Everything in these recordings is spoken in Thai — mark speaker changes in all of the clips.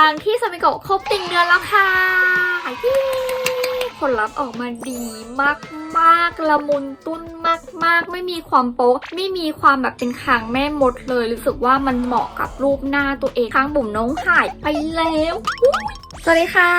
Speaker 1: างที่สมิโกะครบติงเดือนแล้วค่ะผลลัพธ์ออกมาดีมากมากๆละมุนตุ้นมากมากๆไม่มีความโป๊ะ ไม่มีความแบบเป็นคางแม่มดเลย รู้สึกว่ามันเหมาะกับรูปหน้าตัวเองคางบุ๋มน้องหายไปแล้ว สวัสดีค่ะ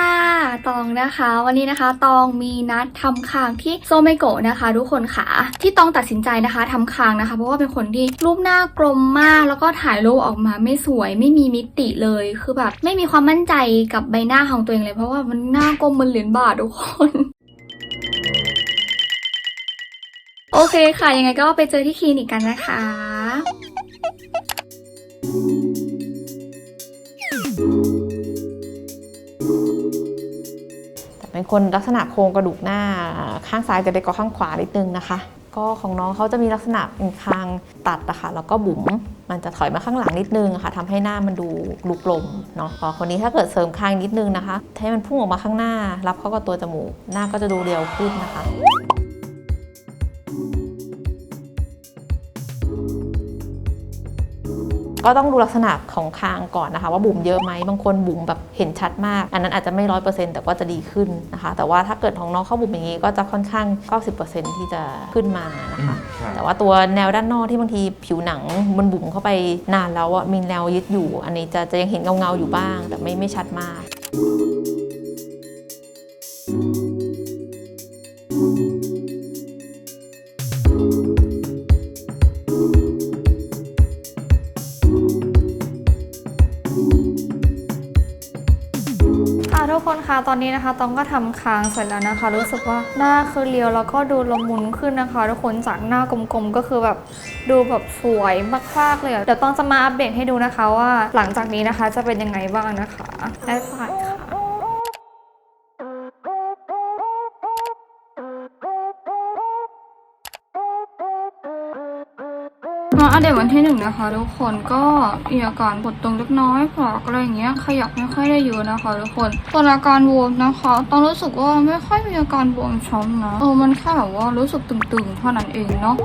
Speaker 1: ตองนะคะ วันนี้นะคะ ตองมีนัดทำคางที่โซเมโกะนะคะทุกคนค่ะ ที่ตองตัดสินใจนะคะทำคางนะคะ เพราะว่าเป็นคนที่รูปหน้ากลมมาก แล้วก็ถ่ายรูปออกมาไม่สวย ไม่มีมิติเลย คือแบบไม่มีความมั่นใจกับใบหน้าของตัวเองเลย เพราะว่ามันหน้ากลมเหมันเหรียญบาททุกคนโอเคค่ะ ยังไงก็ไปเจอที่คลินิกกันนะคะ็
Speaker 2: นคนลักษณะโครงกระดูกหน้าข้างซ้ายจะเล็กกว่าข้างขวานิดนึงนะคะ ก็ของน้องเขาจะมีลักษณะเป็นคางตัดนะคะแล้วก็บุ๋มมันจะถอยมาข้างหลังนิดนึงะค่ะทำให้หน้ามันดูลุกลมเนาะพอคนนี้ถ้าเกิดเสริมคางนิดนึงนะคะให้มันพุ่งออกมาข้างหน้า รับเข้ากับตัวจมูกหน้าก็จะดูเรียวขึ้นนะคะ ก็ต้องดูลักษณะของคางก่อนนะคะ ว่าบุ๋มเยอะไหมบางคนบุ๋มแบบเห็นชัดมาก อันนั้นอาจจะไม่ร้อยเปอร์เซ็นต์แต่ก็จะดีขึ้นนะคะ แต่ว่าถ้าเกิดของน้องเข้าบุ๋มอย่างนี้ก็จะค่อนข้าง 90%ที่จะขึ้นมานะคะ แต่ว่าตัวแนวด้านนอกที่บางทีผิวหนังมันบุ๋มเข้าไปนานแล้วอะมีแนวยึดอยู่ อันนี้จะจะยังเห็นเงาๆอยู่บ้าง แต่ไม่ไม่ชัดมาก
Speaker 1: ค่ะทุกคนคะตอนนี้นะคะตองก็ทำคางเสร็จแล้วนะคะ รู้สึกว่าหน้าคือเรียวแล้วก็ดูละมุนขึ้นนะคะ ทุกคนจากหน้ากลมๆก็คือแบบดูแบบสวยมากๆเลยเดี๋ยวต้องจะมาอัปเดตให้ดูนะคะว่าหลังจากนี้นะคะจะเป็นยังไงบ้างนะคะได้ไปค่ะ อัปเดตวันที่หนึ่งนะคะทุกคนก็มีอาการปวดตรงเล็กน้อยปากอะไรอย่างเงี้ยขยับไม่ค่อยได้เยอะนะคะทุกคนส่วนอาการบวมนะคะต้องรู้สึกว่าไม่ค่อยมีอาการบวมช้ำนะเออมันแค่แบบว่ารู้สึกตึงๆเท่านั้นเองเนาะ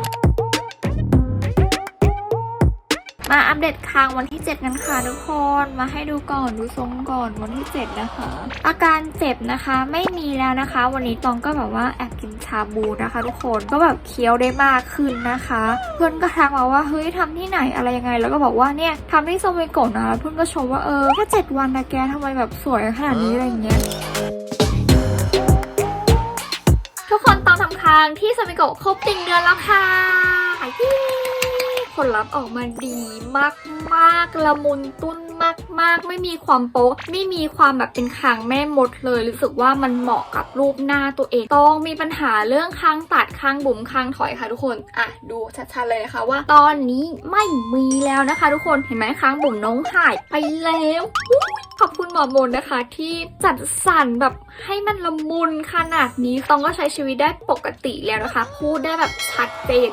Speaker 1: มาอัปเดตคางวันที่ 7 กันค่ะทุกคนมาให้ดูก่อนดูทรงก่อนวันที่ 7 นะคะ อาการเจ็บนะคะไม่มีแล้วนะคะ วันนี้ตองก็แบบว่าแอบกินชาบูนะคะ ทุกคนก็แบบเคี้ยวได้มากขึ้นนะคะ เพื่อนก็ทักมาว่าเฮ้ยทำที่ไหนอะไรยังไง แล้วก็บอกว่าเนี่ยทำที่โซเมโกะนะเพื่อนก็ชมว่าเออแค่7วันนะแกทำไมแบบสวยขนาดนี้อะไรอย่างเงี้ยทุกคนตอนทำคางที่สมิโกะครบติงเดือนแล้วค่ะยี่ ลลัพธ์ออกมาดีมากมากๆละมุนตุ้นมากมาก ๆ ไม่มีความโป๊ะ ไม่มีความแบบเป็นคางแม่มดเลย รู้สึกว่ามันเหมาะกับรูปหน้าตัวเองต้องมีปัญหาเรื่องคางตัดคางบุ๋มคางถอยค่ะทุกคน อะ ดูชัดๆเลยนะคะว่า ตอนนี้ไม่มีแล้วนะคะ ทุกคน เห็นไหมคางบุ๋มน้องหายไปแล้วขอบคุณหมอมนนะคะ ที่จัดสรรแบบให้มันละมุนขนาดนี้ตองก็ใช้ชีวิตได้ปกติแล้วนะคะ พูดได้แบบชัดเจน